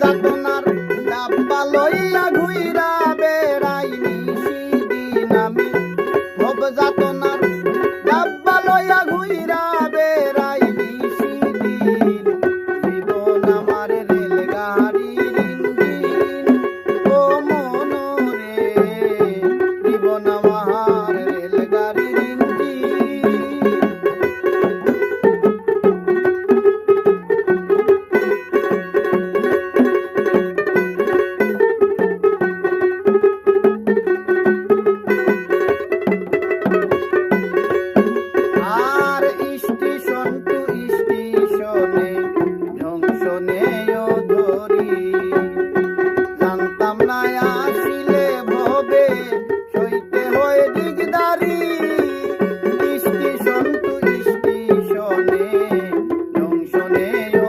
যাতনার ডাব্বা লইয়া ঘুইরা বেড়াই নিশি দিন আমি। ভব যাত cielo.